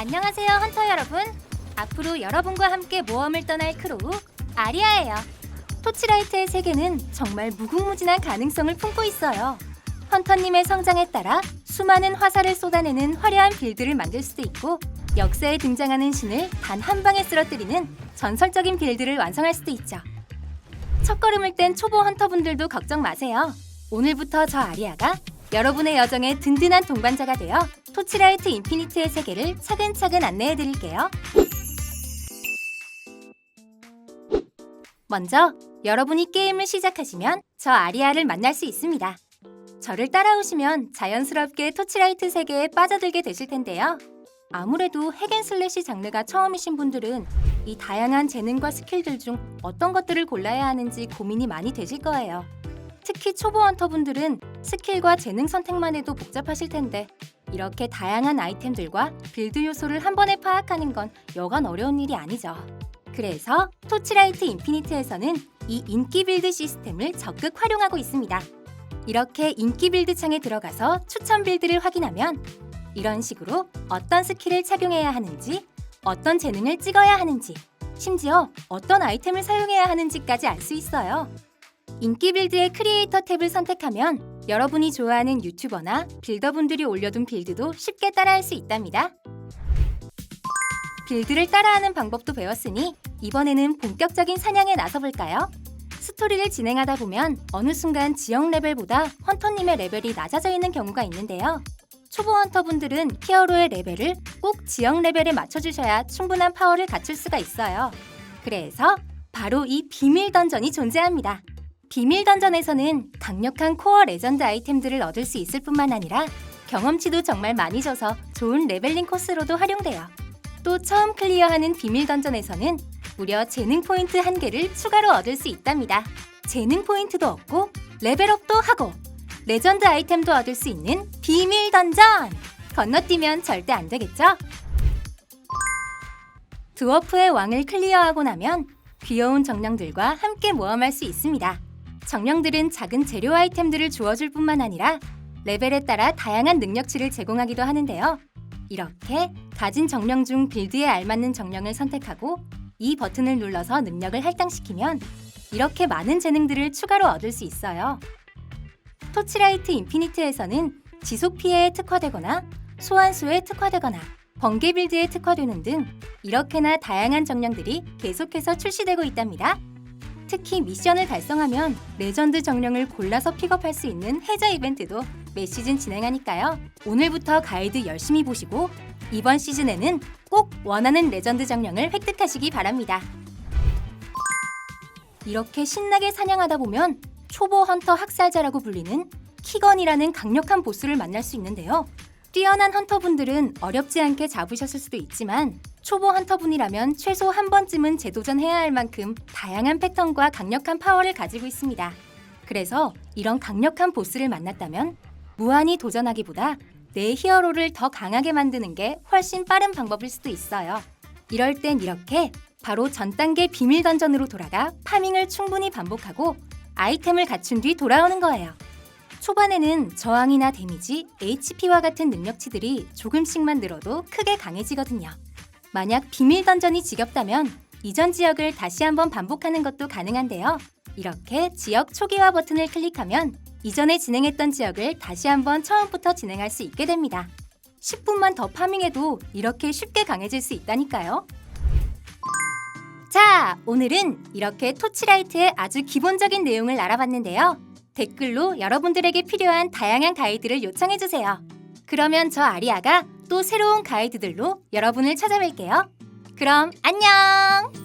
안녕하세요, 헌터 여러분. 앞으로 여러분과 함께 모험을 떠날 크로우 아리아예요. 토치라이트의 세계는 정말 무궁무진한 가능성을 품고 있어요. 헌터님의 성장에 따라 수많은 화살을 쏟아내는 화려한 빌드를 만들 수도 있고 역사에 등장하는 신을 단 한 방에 쓰러뜨리는 전설적인 빌드를 완성할 수도 있죠. 첫걸음을 뗀 초보 헌터분들도 걱정 마세요. 오늘부터 저 아리아가 여러분의 여정에 든든한 동반자가 되어 토치라이트 인피니트의 세계를 차근차근 안내해 드릴게요. 먼저 여러분이 게임을 시작하시면 저 아리아를 만날 수 있습니다. 저를 따라오시면 자연스럽게 토치라이트 세계에 빠져들게 되실 텐데요. 아무래도 핵앤슬래시 장르가 처음이신 분들은 이 다양한 재능과 스킬들 중 어떤 것들을 골라야 하는지 고민이 많이 되실 거예요. 특히 초보 헌터분들은 스킬과 재능 선택만 해도 복잡하실 텐데 이렇게 다양한 아이템들과 빌드 요소를 한 번에 파악하는 건 여간 어려운 일이 아니죠. 그래서 토치라이트 인피니트에서는 이 인기 빌드 시스템을 적극 활용하고 있습니다. 이렇게 인기 빌드 창에 들어가서 추천 빌드를 확인하면 이런 식으로 어떤 스킬을 착용해야 하는지, 어떤 재능을 찍어야 하는지, 심지어 어떤 아이템을 사용해야 하는지까지 알 수 있어요. 인기 빌드의 크리에이터 탭을 선택하면 여러분이 좋아하는 유튜버나 빌더분들이 올려둔 빌드도 쉽게 따라할 수 있답니다. 빌드를 따라하는 방법도 배웠으니 이번에는 본격적인 사냥에 나서볼까요? 스토리를 진행하다 보면 어느 순간 지역 레벨보다 헌터님의 레벨이 낮아져 있는 경우가 있는데요. 초보 헌터분들은 히어로의 레벨을 꼭 지역 레벨에 맞춰주셔야 충분한 파워를 갖출 수가 있어요. 그래서 바로 이 비밀 던전이 존재합니다. 비밀 던전에서는 강력한 코어 레전드 아이템들을 얻을 수 있을 뿐만 아니라 경험치도 정말 많이 줘서 좋은 레벨링 코스로도 활용돼요. 또 처음 클리어하는 비밀 던전에서는 무려 재능 포인트 한 개를 추가로 얻을 수 있답니다. 재능 포인트도 얻고 레벨업도 하고 레전드 아이템도 얻을 수 있는 비밀 던전! 건너뛰면 절대 안 되겠죠? 드워프의 왕을 클리어하고 나면 귀여운 정령들과 함께 모험할 수 있습니다. 정령들은 작은 재료 아이템들을 주어줄 뿐만 아니라 레벨에 따라 다양한 능력치를 제공하기도 하는데요. 이렇게 가진 정령 중 빌드에 알맞는 정령을 선택하고 이 버튼을 눌러서 능력을 할당시키면 이렇게 많은 재능들을 추가로 얻을 수 있어요. 토치라이트 인피니트에서는 지속 피해에 특화되거나 소환수에 특화되거나 번개 빌드에 특화되는 등 이렇게나 다양한 정령들이 계속해서 출시되고 있답니다. 특히 미션을 달성하면 레전드 정령을 골라서 픽업할 수 있는 해저 이벤트도 매 시즌 진행하니까요. 오늘부터 가이드 열심히 보시고 이번 시즌에는 꼭 원하는 레전드 정령을 획득하시기 바랍니다. 이렇게 신나게 사냥하다 보면 초보 헌터 학살자라고 불리는 키건이라는 강력한 보스를 만날 수 있는데요. 뛰어난 헌터분들은 어렵지 않게 잡으셨을 수도 있지만 초보 헌터분이라면 최소 한 번쯤은 재도전해야 할 만큼 다양한 패턴과 강력한 파워를 가지고 있습니다. 그래서 이런 강력한 보스를 만났다면 무한히 도전하기보다 내 히어로를 더 강하게 만드는 게 훨씬 빠른 방법일 수도 있어요. 이럴 땐 이렇게 바로 전 단계 비밀 던전으로 돌아가 파밍을 충분히 반복하고 아이템을 갖춘 뒤 돌아오는 거예요. 초반에는 저항이나 데미지, HP와 같은 능력치들이 조금씩만 늘어도 크게 강해지거든요. 만약 비밀 던전이 지겹다면 이전 지역을 다시 한번 반복하는 것도 가능한데요. 이렇게 지역 초기화 버튼을 클릭하면 이전에 진행했던 지역을 다시 한번 처음부터 진행할 수 있게 됩니다. 10분만 더 파밍해도 이렇게 쉽게 강해질 수 있다니까요. 자, 오늘은 이렇게 토치라이트의 아주 기본적인 내용을 알아봤는데요. 댓글로 여러분들에게 필요한 다양한 가이드를 요청해주세요. 그러면 저 아리아가 또 새로운 가이드들로 여러분을 찾아뵐게요. 그럼 안녕!